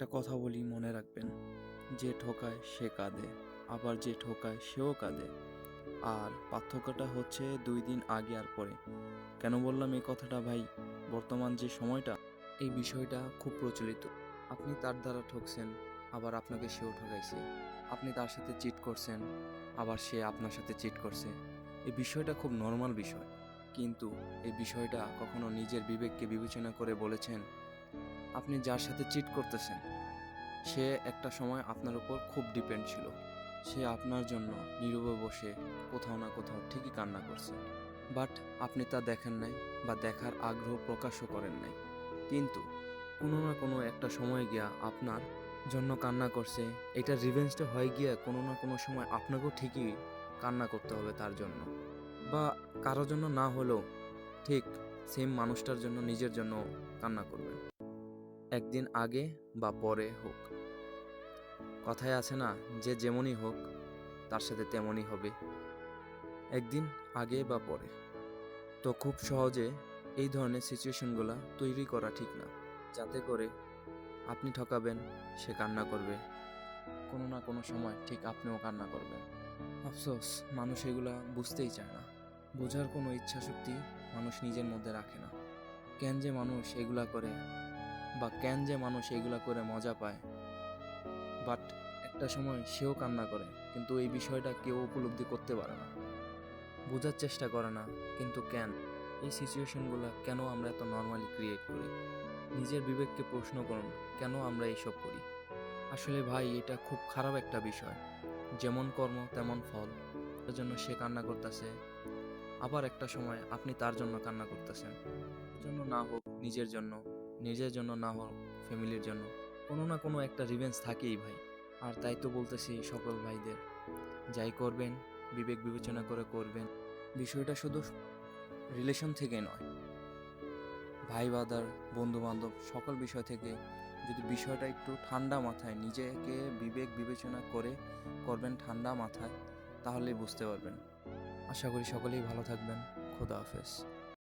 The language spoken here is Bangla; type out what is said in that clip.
একটা কথা বলি মনে রাখবেন, যে ঠকায় সে কাঁদে, আবার যে ঠকায় সেও কাঁদে। আর পার্থক্যটা হচ্ছে দুই দিন আগে আর পরে। কেন বললাম এই কথাটা ভাই? বর্তমান যে সময়টা, এই বিষয়টা খুব প্রচলিত। আপনি তার দ্বারা ঠকছেন, আবার আপনাকে সেও ঠকাইছে। আপনি তার সাথে চিট করছেন, আবার সে আপনার সাথে চিট করছে। এই বিষয়টা খুব নর্মাল বিষয়। কিন্তু এই বিষয়টা কখনো নিজের বিবেককে বিবেচনা করে বলেছেন? আপনি যার সাথে চিট করতেছেন, সে একটা সময় আপনার উপর খুব ডিপেন্ড ছিল। সে আপনার জন্য নীরবে বসে কোথাও না কোথাও ঠিকই কান্না করছে। বাট আপনি তা দেখেন নাই বা দেখার আগ্রহ প্রকাশও করেন নাই। কিন্তু কোনো না কোনো একটা সময় গিয়া আপনার জন্য কান্না করছে এটা রিভেঞ্জটা হয়ে গিয়ে কোনো না কোনো সময় আপনাকেও ঠিকই কান্না করতে হবে তার জন্য। বা কারোর জন্য না হলেও ঠিক সেম মানুষটার জন্য নিজের জন্য কান্না করবেন। একদিন আগে বা পরে হোক। কথায় আছে না, যে যেমনই হোক, তার সাথে তেমনই হবে। একদিন আগে বা পরে। তো খুব সহজে এই ধরনের সিচুয়েশনগুলো তৈরি করা ঠিক না। যাতে করে আপনি ঠকাবেন, সে কান্না করবে। কোনো না কোনো সময় ঠিক আপনিও কান্না করবেন। আফসোস, মানুষ এগুলা বুঝতেই চায় না। বোঝার কোনো ইচ্ছা শক্তি মানুষ নিজের মধ্যে রাখে না। কেন যে মানুষ এগুলা করে বা কেন যে মানুষ এগুলা করে মজা পায়। বাট একটা সময় সেও কান্না করে, কিন্তু এই বিষয়টা কেউ উপলব্ধি করতে পারে না। বোঝার চেষ্টা করে না, কিন্তু কেন? এই সিচুয়েশনগুলো কেন আমরা এত নর্মালি ক্রিয়েট করি? নিজের বিবেককে প্রশ্ন করুন, কেন আমরা এইসব করি? আসলে ভাই, এটা খুব খারাপ একটা বিষয়। যেমন কর্ম, তেমন ফল। তার জন্য সে কান্না করতেছে। আবার একটা সময় আপনি তার জন্য কান্না করতেছেন। জন্য না হোক, নিজের জন্য। নিজের জন্য না হোক, ফ্যামিলির জন্য। কোনো না কোনো একটা রিভেন্স থাকেই ভাই। আর তাই তো বলতেছি সকল ভাইদের, যাই করবেন, বিবেক বিবেচনা করে করবেন। বিষয়টা শুধু রিলেশন থেকে নয়। ভাই বাদার বন্ধু বান্ধব সকল বিষয় থেকে যদি বিষয়টা একটু ঠান্ডা মাথায়, নিজেকে বিবেক বিবেচনা করে করবেন ঠান্ডা মাথায়, তাহলেই বুঝতে পারবেন। আশা করি সকলেই ভালো থাকবেন। খোদা হাফেজ।